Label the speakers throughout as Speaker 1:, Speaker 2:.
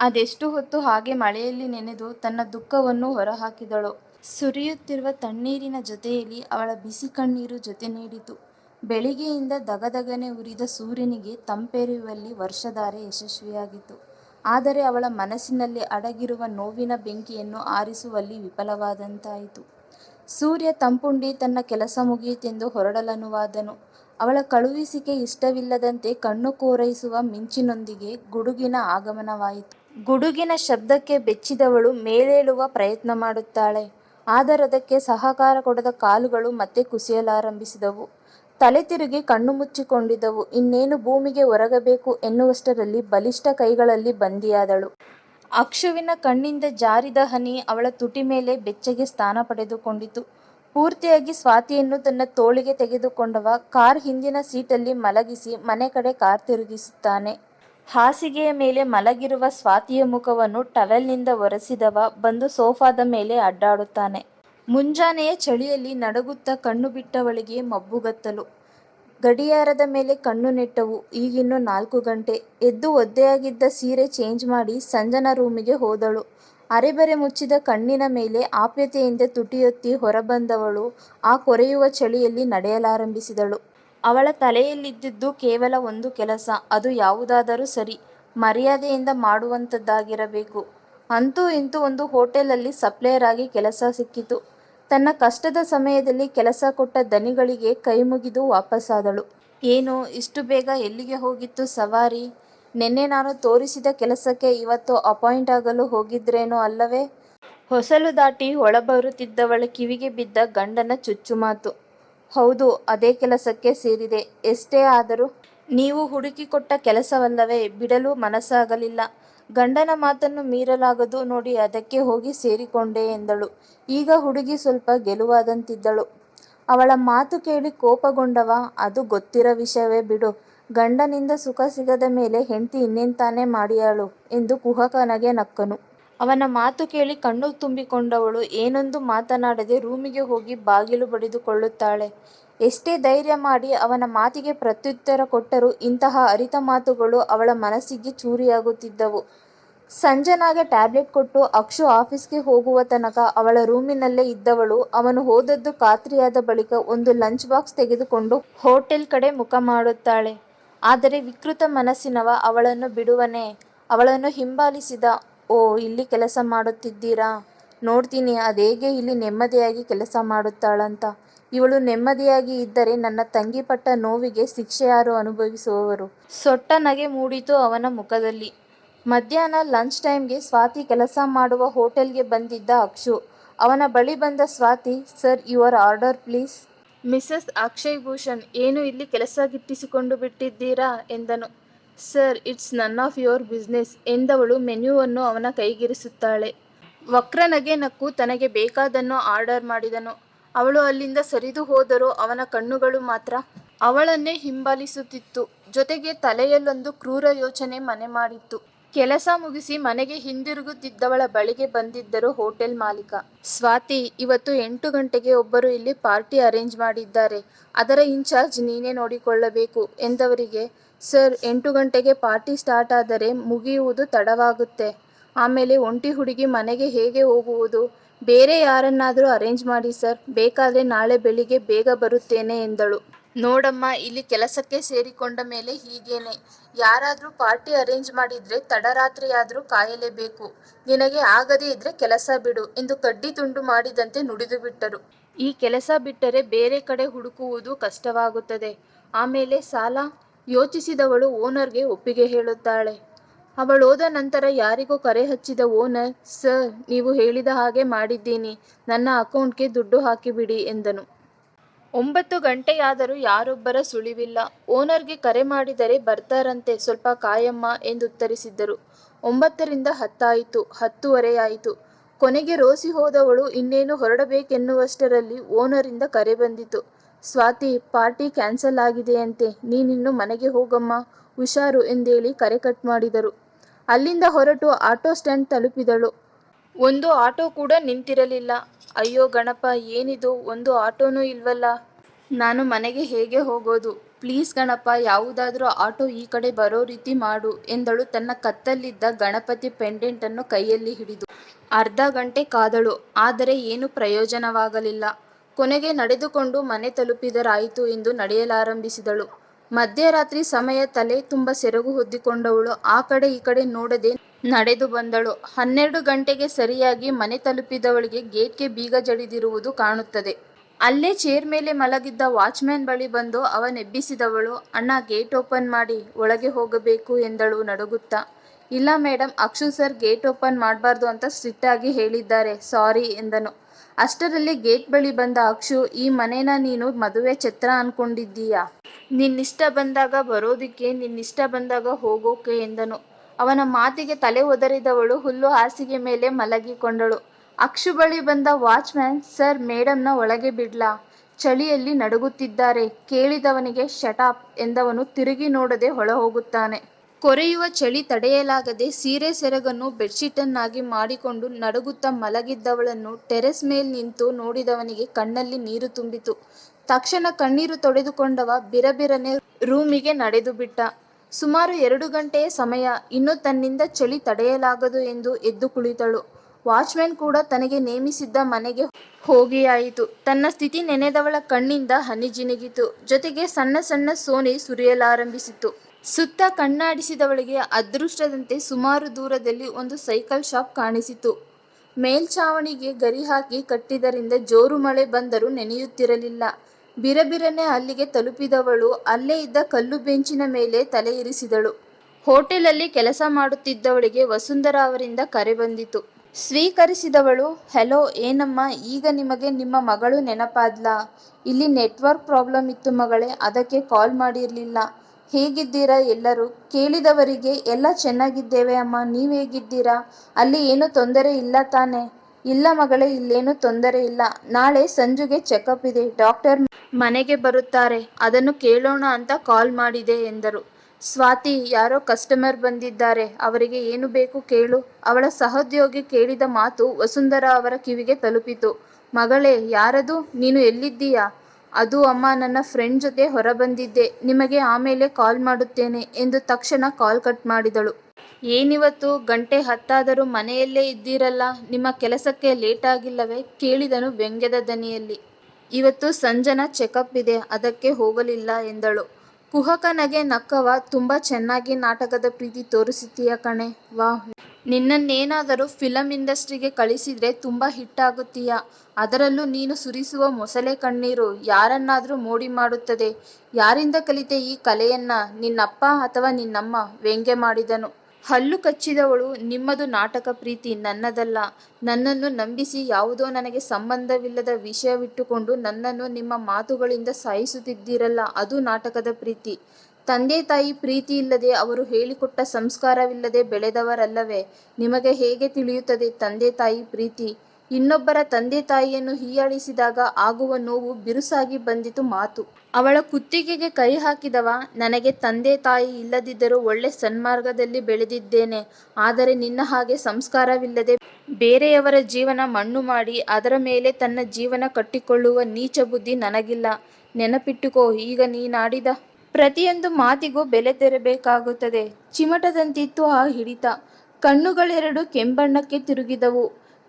Speaker 1: ಅದೆಷ್ಟು ಹೊತ್ತು ಹಾಗೆ ಮಳೆಯಲ್ಲಿ ನೆನೆದು ತನ್ನ ದುಃಖವನ್ನು ಹೊರಹಾಕಿದಳು ಸುರಿಯುತ್ತಿರುವ ತಣ್ಣೀರಿನ ಜೊತೆಯಲ್ಲಿ ಅವಳ ಬಿಸಿ ಕಣ್ಣೀರು ಜೊತೆ ನೀಡಿತು. ಬೆಳಿಗ್ಗೆಯಿಂದ ದಗದಗನೆ ಉರಿದ ಸೂರ್ಯನಿಗೆ ತಂಪೆರೆಯುವಲ್ಲಿ ವರ್ಷಧಾರೆ ಯಶಸ್ವಿಯಾಗಿತ್ತು. ಆದರೆ ಅವಳ ಮನಸ್ಸಿನಲ್ಲಿ ಅಡಗಿರುವ ನೋವಿನ ಬೆಂಕಿಯನ್ನು ಆರಿಸುವಲ್ಲಿ ವಿಫಲವಾದಂತಾಯಿತು. ಸೂರ್ಯ ತಂಪುಂಡಿ ತನ್ನ ಕೆಲಸ ಮುಗಿಯಿತೆಂದು ಹೊರಡಲನುವಾದನು. ಅವಳ ಕಳುಹಿಸಿಕೆ ಇಷ್ಟವಿಲ್ಲದಂತೆ ಕಣ್ಣು ಕೋರೈಸುವ ಮಿಂಚಿನೊಂದಿಗೆ ಗುಡುಗಿನ ಆಗಮನವಾಯಿತು. ಗುಡುಗಿನ ಶಬ್ದಕ್ಕೆ ಬೆಚ್ಚಿದವಳು ಮೇಲೇಳುವ ಪ್ರಯತ್ನ ಮಾಡುತ್ತಾಳೆ. ಆದರದಕ್ಕೆ ಸಹಕಾರ ಕೊಡದ ಕಾಲುಗಳು ಮತ್ತೆ ಕುಸಿಯಲಾರಂಭಿಸಿದವು. ತಲೆ ತಿರುಗಿ ಕಣ್ಣು ಮುಚ್ಚಿಕೊಂಡಿದ್ದವು. ಇನ್ನೇನು ಭೂಮಿಗೆ ಒರಗಬೇಕು ಎನ್ನುವಷ್ಟರಲ್ಲಿ ಬಲಿಷ್ಠ ಕೈಗಳಲ್ಲಿ ಬಂಧಿಯಾದಳು. ಅಕ್ಷುವಿನ ಕಣ್ಣಿಂದ ಜಾರಿದ ಹನಿ ಅವಳ ತುಟಿ ಮೇಲೆ ಬೆಚ್ಚಗೆ ಸ್ಥಾನ ಪಡೆದುಕೊಂಡಿತು. ಪೂರ್ತಿಯಾಗಿ ಸ್ವಾತಿಯನ್ನು ತನ್ನ ತೋಳಿಗೆ ತೆಗೆದುಕೊಂಡವ ಕಾರ್ ಹಿಂದಿನ ಸೀಟಲ್ಲಿ ಮಲಗಿಸಿ ಮನೆ ಕಡೆ ಕಾರ್ ತಿರುಗಿಸುತ್ತಾನೆ. ಹಾಸಿಗೆಯ ಮೇಲೆ ಮಲಗಿರುವ ಸ್ವಾತಿಯ ಮುಖವನ್ನು ಟವೆಲ್ನಿಂದ ಒರೆಸಿದವ ಬಂದು ಸೋಫಾದ ಮೇಲೆ ಅಡ್ಡಾಡುತ್ತಾನೆ. ಮುಂಜಾನೆಯ ಚಳಿಯಲ್ಲಿ ನಡುಗುತ್ತ ಕಣ್ಣು ಬಿಟ್ಟವಳಿಗೆ ಮಬ್ಬುಗತ್ತಲು. ಗಡಿಯಾರದ ಮೇಲೆ ಕಣ್ಣು ನೆಟ್ಟವು. ಈಗಿನ್ನು ನಾಲ್ಕು ಗಂಟೆ. ಎದ್ದು ಒದ್ದೆಯಾಗಿದ್ದ ಸೀರೆ ಚೇಂಜ್ ಮಾಡಿ ಸಂಜನ ರೂಮಿಗೆ ಹೋದಳು. ಅರೆಬರೆ ಮುಚ್ಚಿದ ಕಣ್ಣಿನ ಮೇಲೆ ಆಪ್ಯತೆಯಿಂದ ತುಟಿಯೊತ್ತಿ ಹೊರಬಂದವಳು ಆ ಕೊರೆಯುವ ಚಳಿಯಲ್ಲಿ ನಡೆಯಲಾರಂಭಿಸಿದಳು. ಅವಳ ತಲೆಯಲ್ಲಿದ್ದುದು ಕೇವಲ ಒಂದು ಕೆಲಸ. ಅದು ಯಾವುದಾದರೂ ಸರಿ, ಮರ್ಯಾದೆಯಿಂದ ಮಾಡುವಂಥದ್ದಾಗಿರಬೇಕು. ಅಂತೂ ಇಂತೂ ಒಂದು ಹೋಟೆಲಲ್ಲಿ ಸಪ್ಲೈಯರ್ ಆಗಿ ಕೆಲಸ ಸಿಕ್ಕಿತು. ತನ್ನ ಕಷ್ಟದ ಸಮಯದಲ್ಲಿ ಕೆಲಸ ಕೊಟ್ಟ ಧನಿಗಳಿಗೆ ಕೈಮುಗಿದು ವಾಪಸ್ಸಾದಳು. ಏನು ಇಷ್ಟು ಬೇಗ ಎಲ್ಲಿಗೆ ಹೋಗಿತ್ತು ಸವಾರಿ? ನೆನ್ನೆ ನಾನು ತೋರಿಸಿದ ಕೆಲಸಕ್ಕೆ ಇವತ್ತು ಅಪಾಯಿಂಟ್ ಆಗಲು ಹೋಗಿದ್ರೇನೋ ಅಲ್ಲವೇ? ಹೊಸಲು ದಾಟಿ ಒಳಬರುತ್ತಿದ್ದವಳ ಕಿವಿಗೆ ಬಿದ್ದ ಗಂಡನ ಚುಚ್ಚುಮಾತು. ಹೌದು, ಅದೇ ಕೆಲಸಕ್ಕೆ ಸೇರಿದೆ. ಎಷ್ಟೇ ಆದರೂ ನೀವು ಹುಡುಕಿಕೊಟ್ಟ ಕೆಲಸವಲ್ಲವೇ? ಬಿಡಲು ಮನಸ್ಸಾಗಲಿಲ್ಲ. ಗಂಡನ ಮಾತನ್ನು ಮೀರಲಾಗದು ನೋಡಿ ಅದಕ್ಕೆ ಹೋಗಿ ಸೇರಿಕೊಂಡೆ ಎಂದಳು. ಈಗ ಹುಡುಗಿ ಸ್ವಲ್ಪ ಗೆಲುವಾದಂತಿದ್ದಳು. ಅವಳ ಮಾತು ಕೇಳಿ ಕೋಪಗೊಂಡವ, ಅದು ಗೊತ್ತಿರೋ ವಿಷಯವೇ ಬಿಡು. ಗಂಡನಿಂದ ಸುಖ ಸಿಗದ ಮೇಲೆ ಹೆಂಡತಿ ಇನ್ನೆಂತಾನೇ ಮಾಡಿಯಾಳು ಎಂದು ಕುಹಕನಗೆ ನಕ್ಕನು. ಅವನ ಮಾತು ಕೇಳಿ ಕಣ್ಣು ತುಂಬಿಕೊಂಡವಳು ಏನೊಂದು ಮಾತನಾಡದೆ ರೂಮಿಗೆ ಹೋಗಿ ಬಾಗಿಲು ಬಡಿದುಕೊಳ್ಳುತ್ತಾಳೆ. ಎಷ್ಟೇ ಧೈರ್ಯ ಮಾಡಿ ಅವನ ಮಾತಿಗೆ ಪ್ರತ್ಯುತ್ತರ ಕೊಟ್ಟರೂ ಇಂತಹ ಅರಿತ ಮಾತುಗಳು ಅವಳ ಮನಸ್ಸಿಗೆ ಚೂರಿಯಾಗುತ್ತಿದ್ದವು. ಸಂಜನಾಗೆ ಟ್ಯಾಬ್ಲೆಟ್ ಕೊಟ್ಟು ಅಕ್ಷು ಆಫೀಸ್ಗೆ ಹೋಗುವ ತನಕ ಅವಳ ರೂಮಿನಲ್ಲೇ ಇದ್ದವಳು ಅವನು ಹೋದದ್ದು ಖಾತ್ರಿಯಾದ ಬಳಿಕ ಒಂದು ಲಂಚ್ ಬಾಕ್ಸ್ ತೆಗೆದುಕೊಂಡು ಹೋಟೆಲ್ ಕಡೆ ಮುಖ ಮಾಡುತ್ತಾಳೆ. ಆದರೆ ವಿಕೃತ ಮನಸ್ಸಿನವ ಅವಳನ್ನು ಬಿಡುವನೇ? ಅವಳನ್ನು ಹಿಂಬಾಲಿಸಿದ. ಓ, ಇಲ್ಲಿ ಕೆಲಸ ಮಾಡುತ್ತಿದ್ದೀರಾ? ನೋಡ್ತೀನಿ ಅದೇಗೆ ಇಲ್ಲಿ ನೆಮ್ಮದಿಯಾಗಿ ಕೆಲಸ ಮಾಡುತ್ತಾಳಂತ. ಇವಳು ನೆಮ್ಮದಿಯಾಗಿ ಇದ್ದರೆ ನನ್ನ ತಂಗಿ ಪಟ್ಟ ನೋವಿಗೆ ಶಿಕ್ಷೆ ಯಾರು ಅನುಭವಿಸುವವರು ಸೊಟ್ಟ ನಗೆ ಮೂಡಿತು ಅವನ ಮುಖದಲ್ಲಿ. ಮಧ್ಯಾಹ್ನ ಲಂಚ್ ಟೈಮ್ಗೆ ಸ್ವಾತಿ ಕೆಲಸ ಮಾಡುವ ಹೋಟೆಲ್ಗೆ ಬಂದಿದ್ದ ಅಕ್ಷು. ಅವನ ಬಳಿ ಬಂದ Swati, sir, your order, please. Mrs Akshay Bhushan, ಏನು ಇಲ್ಲಿ ಕೆಲಸ ಗಿಟ್ಟಿಸಿಕೊಂಡು ಬಿಟ್ಟಿದ್ದೀರಾ? ಎಂದನು. Sir it's none of your business ಎಂದವಳು ಮೆನ್ಯುವನ್ನು ಅವನ ಕೈಗಿರಿಸುತ್ತಾಳೆ. ವಕ್ರನಗೆ ನಕ್ಕು ತನಗೆ ಬೇಕಾದನ್ನು ಆರ್ಡರ್ ಮಾಡಿದನು. ಅವಳು ಅಲ್ಲಿಂದ ಸರಿದು ಹೋದರೂ ಅವನ ಕಣ್ಣುಗಳು ಮಾತ್ರ ಅವಳನ್ನೇ ಹಿಂಬಾಲಿಸುತ್ತಿತ್ತು. ಜೊತೆಗೆ ತಲೆಯಲ್ಲೊಂದು ಕ್ರೂರ ಯೋಚನೆ ಮನೆ ಮಾಡಿತ್ತು. ಕೆಲಸ ಮುಗಿಸಿ ಮನೆಗೆ ಹಿಂದಿರುಗುತ್ತಿದ್ದವಳ ಬಳಿಗೆ ಬಂದಿದ್ದರು ಹೋಟೆಲ್ ಮಾಲೀಕ. ಸ್ವಾತಿ, ಇವತ್ತು ಎಂಟು ಗಂಟೆಗೆ ಒಬ್ಬರು ಇಲ್ಲಿ ಪಾರ್ಟಿ ಅರೇಂಜ್ ಮಾಡಿದ್ದಾರೆ. ಅದರ ಇನ್ಚಾರ್ಜ್ ನೀನೇ ನೋಡಿಕೊಳ್ಳಬೇಕು ಎಂದವರಿಗೆ ಸರ್, ಎಂಟು ಗಂಟೆಗೆ ಪಾರ್ಟಿ ಸ್ಟಾರ್ಟ್ ಆದರೆ ಮುಗಿಯುವುದು ತಡವಾಗುತ್ತೆ. ಆಮೇಲೆ ಒಂಟಿ ಹುಡುಗಿ ಮನೆಗೆ ಹೇಗೆ ಹೋಗುವುದು? ಬೇರೆ ಯಾರನ್ನಾದರೂ ಅರೇಂಜ್ ಮಾಡಿ ಸರ್. ಬೇಕಾದರೆ ನಾಳೆ ಬೆಳಿಗ್ಗೆ ಬೇಗ ಬರುತ್ತೇನೆ ಎಂದಳು. ನೋಡಮ್ಮ, ಇಲ್ಲಿ ಕೆಲಸಕ್ಕೆ ಸೇರಿಕೊಂಡ ಮೇಲೆ ಹೀಗೇನೆ. ಯಾರಾದರೂ ಪಾರ್ಟಿ ಅರೇಂಜ್ ಮಾಡಿದರೆ ತಡರಾತ್ರಿಯಾದರೂ ಕಾಯಲೇಬೇಕು. ನಿನಗೆ ಆಗದೇ ಇದ್ರೆ ಕೆಲಸ ಬಿಡು ಎಂದು ಕಡ್ಡಿ ತುಂಡು ಮಾಡಿದಂತೆ ನುಡಿದುಬಿಟ್ಟರು. ಈ ಕೆಲಸ ಬಿಟ್ಟರೆ ಬೇರೆ ಕಡೆ ಹುಡುಕುವುದು ಕಷ್ಟವಾಗುತ್ತದೆ. ಆಮೇಲೆ ಸಾಲ? ಯೋಚಿಸಿದವಳು ಓನರ್ಗೆ ಒಪ್ಪಿಗೆ ಹೇಳುತ್ತಾಳೆ. ಅವಳೋದ ನಂತರ ಯಾರಿಗೂ ಕರೆ ಹಚ್ಚಿದ ಓನರ್, ಸರ್, ನೀವು ಹೇಳಿದ ಹಾಗೆ ಮಾಡಿದ್ದೀನಿ. ನನ್ನ ಅಕೌಂಟ್ಗೆ ದುಡ್ಡು ಹಾಕಿಬಿಡಿ ಎಂದನು. ಒಂಬತ್ತು ಗಂಟೆಯಾದರೂ ಯಾರೊಬ್ಬರ ಸುಳಿವಿಲ್ಲ. ಓನರ್ಗೆ ಕರೆ ಮಾಡಿದರೆ ಬರ್ತಾರಂತೆ, ಸ್ವಲ್ಪ ಕಾಯಮ್ಮ ಎಂದು ಉತ್ತರಿಸಿದ್ದರು ಒಂಬತ್ತರಿಂದ ಹತ್ತಾಯಿತು. ಹತ್ತೂವರೆಯಾಯಿತು. ಕೊನೆಗೆ ರೋಸಿ ಹೋದವಳು ಇನ್ನೇನು ಹೊರಡಬೇಕೆನ್ನುವಷ್ಟರಲ್ಲಿ ಓನರಿಂದ ಕರೆ ಬಂದಿತು. ಸ್ವಾತಿ, ಪಾರ್ಟಿ ಕ್ಯಾನ್ಸಲ್ ಆಗಿದೆಯಂತೆ ನೀನಿನ್ನು ಮನೆಗೆ ಹೋಗಮ್ಮ. ಹುಷಾರು ಎಂದೇಳಿ ಕರೆ ಕಟ್ ಮಾಡಿದರು. ಅಲ್ಲಿಂದ ಹೊರಟು ಆಟೋ ಸ್ಟ್ಯಾಂಡ್ ತಲುಪಿದಳು. ಒಂದು ಆಟೋ ಕೂಡ ನಿಂತಿರಲಿಲ್ಲ. ಅಯ್ಯೋ ಗಣಪ, ಏನಿದು ಒಂದು ಆಟೋನೂ ಇಲ್ವಲ್ಲ. ನಾನು ಮನೆಗೆ ಹೇಗೆ ಹೋಗೋದು? ಪ್ಲೀಸ್ ಗಣಪ, ಯಾವುದಾದ್ರೂ ಆಟೋ ಈ ಕಡೆ ಬರೋ ರೀತಿ ಮಾಡು ಎಂದಳು ತನ್ನ ಕತ್ತಲ್ಲಿದ್ದ ಗಣಪತಿ ಪೆಂಡೆಂಟನ್ನು ಕೈಯಲ್ಲಿ ಹಿಡಿದು. ಅರ್ಧ ಗಂಟೆ ಕಾದಳು. ಆದರೆ ಏನೂ ಪ್ರಯೋಜನವಾಗಲಿಲ್ಲ. ಕೊನೆಗೆ ನಡೆದುಕೊಂಡು ಮನೆ ತಲುಪಿದರಾಯಿತು ಎಂದು ನಡೆಯಲಾರಂಭಿಸಿದಳು. ಮಧ್ಯರಾತ್ರಿ ಸಮಯ ತಲೆ ತುಂಬ ಸೆರಗು ಹೊದ್ದಿಕೊಂಡವಳು ಆ ಕಡೆ ಈ ಕಡೆ ನೋಡದೆ ನಡೆದು ಬಂದಳು. ಹನ್ನೆರಡು ಗಂಟೆಗೆ ಸರಿಯಾಗಿ ಮನೆ ತಲುಪಿದವಳಿಗೆ ಗೇಟ್ಗೆ ಬೀಗ ಜಡಿದಿರುವುದು ಕಾಣುತ್ತದೆ. ಅಲ್ಲೇ ಚೇರ್ ಮೇಲೆ ಮಲಗಿದ್ದ ವಾಚ್ಮ್ಯಾನ್ ಬಳಿ ಬಂದು ಅವನೆಬ್ಬಿಸಿದವಳು ಅಣ್ಣ ಗೇಟ್ ಓಪನ್ ಮಾಡಿ, ಒಳಗೆ ಹೋಗಬೇಕು ಎಂದಳು ನಡುಗುತ್ತಾ. ಇಲ್ಲ madam Akshu sir gate open ಮಾಡಬಾರ್ದು ಅಂತ ಸ್ಟ್ರಿಕ್ಟ್ ಆಗಿ ಹೇಳಿದ್ದಾರೆ ಸಾರಿ ಎಂದನು. ಅಷ್ಟರಲ್ಲಿ ಗೇಟ್ ಬಳಿ ಬಂದ ಅಕ್ಷು, ಈ ಮನೇನ ನೀನು ಮದುವೆ ಛತ್ರ ಅನ್ಕೊಂಡಿದ್ದೀಯಾ? ನಿನ್ನಿಷ್ಟ ಬಂದಾಗ ಬರೋದಿಕ್ಕೆ, ನಿನ್ನಿಷ್ಟ ಬಂದಾಗ ಹೋಗೋಕೆ, ಎಂದನು. ಅವನ ಮಾತಿಗೆ ತಲೆ ಒದರಿದವಳು, ಹುಲ್ಲು ಹಾಸಿಗೆ ಮೇಲೆ ಮಲಗಿಕೊಂಡಳು. ಅಕ್ಷು ಬಳಿ ಬಂದ ವಾಚ್ಮ್ಯಾನ್, ಸರ್, ಮೇಡಮ್ನ ಒಳಗೆ ಬಿಡ್ಲಾ? ಚಳಿಯಲ್ಲಿ ನಡುಗುತ್ತಿದ್ದಾರೆ, ಕೇಳಿದವನಿಗೆ ಶಟಾಪ್ ಎಂದವನು ತಿರುಗಿ ನೋಡದೆ ಒಳಹೋಗುತ್ತಾನೆ. ಕೊರೆಯುವ ಚಳಿ ತಡೆಯಲಾಗದೆ ಸೀರೆ ಸೆರಗನ್ನು ಬೆಡ್ಶೀಟನ್ನಾಗಿ ಮಾಡಿಕೊಂಡು ನಡುಗುತ್ತಾ ಮಲಗಿದ್ದವಳನ್ನು ಟೆರೆಸ್ ಮೇಲೆ ನಿಂತು ನೋಡಿದವನಿಗೆ ಕಣ್ಣಲ್ಲಿ ನೀರು ತುಂಬಿತು. ತಕ್ಷಣ ಕಣ್ಣೀರು ತೊಡೆದುಕೊಂಡವ ಬಿರಬಿರನೆ ರೂಮಿಗೆ ನಡೆದುಬಿಟ್ಟ. ಸುಮಾರು ಎರಡು ಗಂಟೆಯ ಸಮಯ. ಇನ್ನು ತನ್ನಿಂದ ಚಳಿ ತಡೆಯಲಾಗದು ಎಂದು ಎದ್ದು ಕುಳಿತಳು. ವಾಚ್ಮನ್ ಕೂಡ ತನಗೆ ನೇಮಿಸಿದ್ದ ಮನೆಗೆ ಹೋಗಿಯಾಯಿತು. ತನ್ನ ಸ್ಥಿತಿ ನೆನೆದವಳ ಕಣ್ಣಿಂದ ಹನಿ ಜಿನುಗಿತು. ಜೊತೆಗೆ ಸಣ್ಣ ಸಣ್ಣ ಸೋನೆ ಸುರಿಯಲಾರಂಭಿಸಿತು. ಸುತ್ತ ಕಣ್ಣಾಡಿಸಿದವಳಿಗೆ ಅದೃಷ್ಟದಂತೆ ಸುಮಾರು ದೂರದಲ್ಲಿ ಒಂದು ಸೈಕಲ್ ಶಾಪ್ ಕಾಣಿಸಿತು. ಮೇಲ್ಛಾವಣಿಗೆ ಗರಿ ಹಾಕಿ ಕಟ್ಟಿದರಿಂದ ಜೋರು ಮಳೆ ಬಂದರೂ ನೆನೆಯುತ್ತಿರಲಿಲ್ಲ. ಬಿರಬಿರನೆ ಅಲ್ಲಿಗೆ ತಲುಪಿದವಳು ಅಲ್ಲೇ ಇದ್ದ ಕಲ್ಲು ಬೆಂಚಿನ ಮೇಲೆ ತಲೆ ಇರಿಸಿದಳು. ಹೋಟೆಲಲ್ಲಿ ಕೆಲಸ ಮಾಡುತ್ತಿದ್ದವಳಿಗೆ ವಸುಂಧರಾ ಅವರಿಂದ ಕರೆ ಬಂದಿತು. ಸ್ವೀಕರಿಸಿದವಳು, ಹೆಲೋ, ಏನಮ್ಮ, ಈಗ ನಿಮಗೆ ನಿಮ್ಮ ಮಗಳು ನೆನಪಾದ್ಲಾ? ಇಲ್ಲಿ ನೆಟ್ವರ್ಕ್ ಪ್ರಾಬ್ಲಮ್ ಇತ್ತು ಮಗಳೇ, ಅದಕ್ಕೆ ಕಾಲ್ ಮಾಡಿರ್ಲಿಲ್ಲ. ಹೇಗಿದ್ದೀರಾ ಎಲ್ಲರೂ? ಕೇಳಿದವರಿಗೆ ಎಲ್ಲ ಚೆನ್ನಾಗಿದ್ದೇವೆ ಅಮ್ಮ ನೀವು ಹೇಗಿದ್ದೀರಾ ಅಲ್ಲಿ ಏನೂ ತೊಂದರೆ ಇಲ್ಲ ತಾನೇ? ಇಲ್ಲ ಮಗಳೇ, ಇಲ್ಲೇನೂ ತೊಂದರೆ ಇಲ್ಲ. ನಾಳೆ ಸಂಜುಗೆ ಚೆಕಪ್ ಇದೆ. ಡಾಕ್ಟರ್ ಮನೆಗೆ ಬರುತ್ತಾರೆ. ಅದನ್ನು ಕೇಳೋಣ ಅಂತ ಕಾಲ್ ಮಾಡಿದೆ ಎಂದರು. ಸ್ವಾತಿ, ಯಾರೋ ಕಸ್ಟಮರ್ ಬಂದಿದ್ದಾರೆ. ಅವರಿಗೆ ಏನು ಬೇಕು ಕೇಳು. ಅವಳ ಸಹೋದ್ಯೋಗಿ ಕೇಳಿದ ಮಾತು ವಸುಂಧರಾ ಅವರ ಕಿವಿಗೆ ತಲುಪಿತು. ಮಗಳೇ, ಯಾರದು? ನೀನು ಎಲ್ಲಿದ್ದೀಯಾ? ಅದು ಅಮ್ಮ ನನ್ನ ಫ್ರೆಂಡ್ ಜೊತೆ ಹೊರಬಂದಿದ್ದೆ. ನಿಮಗೆ ಆಮೇಲೆ ಕಾಲ್ ಮಾಡುತ್ತೇನೆ ಎಂದು ತಕ್ಷಣ ಕಾಲ್ ಕಟ್ ಮಾಡಿದಳು. ಏನಿವತ್ತು ಗಂಟೆ ಹತ್ತಾದರೂ ಮನೆಯಲ್ಲೇ ಇದ್ದೀರಲ್ಲ ನಿಮ್ಮ ಕೆಲಸಕ್ಕೆ ಲೇಟ್ ಆಗಿಲ್ಲವೇ ಕೇಳಿದನು ವ್ಯಂಗ್ಯದ ದನಿಯಲ್ಲಿ. ಇವತ್ತು ಸಂಜನ ಚೆಕಪ್ ಇದೆ, ಅದಕ್ಕೆ ಹೋಗಲಿಲ್ಲ ಎಂದಳು. ಕುಹಕನಗೆ ನಕ್ಕವ, ತುಂಬಾ ಚೆನ್ನಾಗಿ ನಾಟಕದ ಪ್ರೀತಿ ತೋರಿಸುತ್ತೀಯ ಕಣೆ ವಾಹ್ ನಿನ್ನನ್ನೇನಾದರೂ ಫಿಲಂ ಇಂಡಸ್ಟ್ರಿಗೆ ಕಳಿಸಿದ್ರೆ ತುಂಬ ಹಿಟ್ ಆಗುತ್ತೀಯ. ಅದರಲ್ಲೂ ನೀನು ಸುರಿಸುವ ಮೊಸಳೆ ಕಣ್ಣೀರು ಯಾರನ್ನಾದರೂ ಮೋಡಿ ಮಾಡುತ್ತದೆ. ಯಾರಿಂದ ಕಲಿತೆ ಈ ಕಲೆಯನ್ನ ನಿನ್ನಪ್ಪ ಅಥವಾ ನಿನ್ನಮ್ಮ ವ್ಯಂಗ್ಯ ಮಾಡಿದನು. ಹಲ್ಲು ಕಚ್ಚಿದವಳು ನಿಮ್ಮದು ನಾಟಕ ಪ್ರೀತಿ ನನ್ನದಲ್ಲ. ನನ್ನನ್ನು ನಂಬಿಸಿ ಯಾವುದೋ ನನಗೆ ಸಂಬಂಧವಿಲ್ಲದ ವಿಷಯವಿಟ್ಟುಕೊಂಡು ನನ್ನನ್ನು ನಿಮ್ಮ ಮಾತುಗಳಿಂದ ಸಾಯಿಸುತ್ತಿದ್ದೀರಲ್ಲ, ಅದು ನಾಟಕದ ಪ್ರೀತಿ. ತಂದೆ ತಾಯಿ ಪ್ರೀತಿ ಇಲ್ಲದೆ ಅವರು ಹೇಳಿಕೊಟ್ಟ ಸಂಸ್ಕಾರವಿಲ್ಲದೆ ಬೆಳೆದವರಲ್ಲವೇ ನಿಮಗೆ ಹೇಗೆ ತಿಳಿಯುತ್ತದೆ ತಂದೆ ತಾಯಿ ಪ್ರೀತಿ? ಇನ್ನೊಬ್ಬರ ತಂದೆ ತಾಯಿಯನ್ನು ಹೀಯಾಳಿಸಿದಾಗ ಆಗುವ ನೋವು ಬಿರುಸಾಗಿ ಬಂದಿತು ಮಾತು. ಅವಳ ಕುತ್ತಿಗೆಗೆ ಕೈ ಹಾಕಿದವ, ನನಗೆ ತಂದೆ ತಾಯಿ ಇಲ್ಲದಿದ್ದರೂ ಒಳ್ಳೆ ಸನ್ಮಾರ್ಗದಲ್ಲಿ ಬೆಳೆದಿದ್ದೇನೆ. ಆದರೆ ನಿನ್ನ ಹಾಗೆ ಸಂಸ್ಕಾರವಿಲ್ಲದೆ ಬೇರೆಯವರ ಜೀವನ ಮಣ್ಣು ಮಾಡಿ, ಅದರ ಮೇಲೆ ತನ್ನ ಜೀವನ ಕಟ್ಟಿಕೊಳ್ಳುವ ನೀಚ ಬುದ್ಧಿ ನನಗಿಲ್ಲ. ನೆನಪಿಟ್ಟುಕೋ, ಈಗ ನೀನಾಡಿದ ಪ್ರತಿಯೊಂದು ಮಾತಿಗೂ ಬೆಲೆ ತೆರಬೇಕಾಗುತ್ತದೆ. ಚಿಮಟದಂತಿತ್ತು ಆ ಹಿಡಿತ. ಕಣ್ಣುಗಳೆರಡು ಕೆಂಬಣ್ಣಕ್ಕೆ ತಿರುಗಿದವು.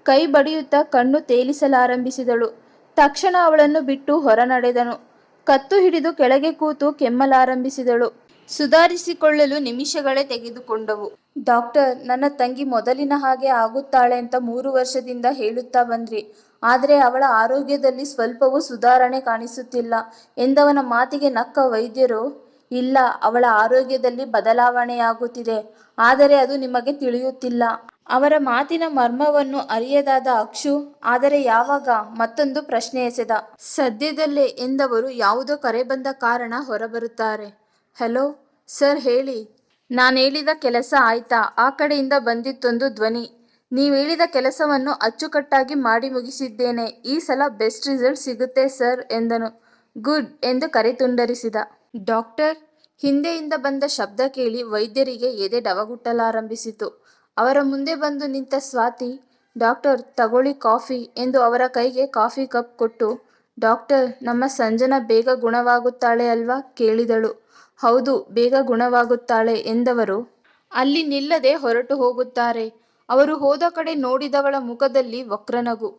Speaker 1: ಕೈ ಬಡಿಯುತ್ತಾ ಕಣ್ಣು ತೇಲಿಸಲಾರಂಭಿಸಿದಳು. ತಕ್ಷಣ ಅವಳನ್ನು ಬಿಟ್ಟು ಹೊರನಡೆದನು ಕತ್ತು ಹಿಡಿದು ಕೆಳಗೆ ಕೂತು ಕೆಮ್ಮಲಾರಂಭಿಸಿದಳು. ಸುಧಾರಿಸಿಕೊಳ್ಳಲು ನಿಮಿಷಗಳೇ ತೆಗೆದುಕೊಂಡವು. ಡಾಕ್ಟರ್, ನನ್ನ ತಂಗಿ ಮೊದಲಿನ ಹಾಗೆ ಆಗುತ್ತಾಳೆ ಅಂತ ಮೂರು ವರ್ಷದಿಂದ ಹೇಳುತ್ತಾ ಬಂದ್ರಿ. ಆದರೆ ಅವಳ ಆರೋಗ್ಯದಲ್ಲಿ ಸ್ವಲ್ಪವೂ ಸುಧಾರಣೆ ಕಾಣಿಸುತ್ತಿಲ್ಲ ಎಂದವನ ಮಾತಿಗೆ ನಕ್ಕ ವೈದ್ಯರು, ಇಲ್ಲ, ಅವಳ ಆರೋಗ್ಯದಲ್ಲಿ ಬದಲಾವಣೆಯಾಗುತ್ತಿದೆ. ಆದರೆ ಅದು ನಿಮಗೆ ತಿಳಿಯುತ್ತಿಲ್ಲ. ಅವರ ಮಾತಿನ ಮರ್ಮವನ್ನು ಅರಿಯದಾದ ಅಕ್ಷು, ಆದರೆ ಯಾವಾಗ? ಮತ್ತೊಂದು ಪ್ರಶ್ನೆ ಎಸೆದ. ಸದ್ಯದಲ್ಲೇ ಎಂದವರು ಯಾವುದೋ ಕರೆ ಬಂದ ಕಾರಣ ಹೊರಬರುತ್ತಾರೆ. ಹಲೋ, ಸರ್ ಹೇಳಿ. ನಾನು ಹೇಳಿದ ಕೆಲಸ ಆಯ್ತಾ ಆ ಕಡೆಯಿಂದ ಬಂದಿತ್ತೊಂದು ಧ್ವನಿ. ನೀವು ಹೇಳಿದ ಕೆಲಸವನ್ನು ಅಚ್ಚುಕಟ್ಟಾಗಿ ಮಾಡಿ ಮುಗಿಸಿದ್ದೇನೆ. ಈ ಸಲ ಬೆಸ್ಟ್ ರಿಸಲ್ಟ್ ಸಿಗುತ್ತೆ, ಸರ್ ಎಂದನು. ಗುಡ್ ಎಂದು ಕರೆ ತುಂಡರಿಸಿದ. ಡಾಕ್ಟರ್? ಹಿಂದೆಯಿಂದ ಬಂದ ಶಬ್ದ ಕೇಳಿ ವೈದ್ಯರಿಗೆ ಎದೆ ಡವಗುಟ್ಟಲಾರಂಭಿಸಿತು. ಅವರ ಮುಂದೆ ಬಂದು ನಿಂತ ಸ್ವಾತಿ, ಡಾಕ್ಟರ್, ತಗೊಳ್ಳಿ ಕಾಫಿ ಎಂದು ಅವರ ಕೈಗೆ ಕಾಫಿ ಕಪ್ ಕೊಟ್ಟು, ಡಾಕ್ಟರ್, ನಮ್ಮ ಸಂಜನಾ ಬೇಗ ಗುಣವಾಗುತ್ತಾಳೆ ಅಲ್ವಾ ಕೇಳಿದಳು ಹೌದು, ಬೇಗ ಗುಣವಾಗುತ್ತಾಳೆ ಎಂದವರು. ಅಲ್ಲಿ ನಿಲ್ಲದೆ ಹೊರಟು ಹೋಗುತ್ತಾರೆ. ಅವರು ಹೋದ ಕಡೆ ನೋಡಿದವಳ ಮುಖದಲ್ಲಿ ವಕ್ರನಗು.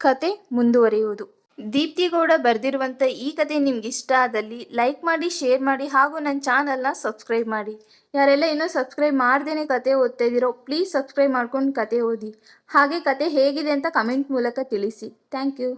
Speaker 1: ಕತೆ ಮುಂದುವರಿಯುವುದು. ದೀಪ್ತಿಗೌಡ ಬರೆದಿರುವಂಥ ಈ ಕತೆ ನಿಮ್ಗೆ ಇಷ್ಟ ಆದಲ್ಲಿ ಲೈಕ್ ಮಾಡಿ ಶೇರ್ ಮಾಡಿ ಹಾಗೂ ನನ್ನ ಚಾನಲ್ನ ಸಬ್ಸ್ಕ್ರೈಬ್ ಮಾಡಿ. ಯಾರೆಲ್ಲ ಇನ್ನೂ ಸಬ್ಸ್ಕ್ರೈಬ್ ಮಾಡ್ದೇ ಕತೆ ಓದ್ತಾ ಪ್ಲೀಸ್ ಸಬ್ಸ್ಕ್ರೈಬ್ ಮಾಡ್ಕೊಂಡು ಕತೆ ಓದಿ. ಹಾಗೆ ಕತೆ ಹೇಗಿದೆ ಅಂತ ಕಮೆಂಟ್ ಮೂಲಕ ತಿಳಿಸಿ. Thank you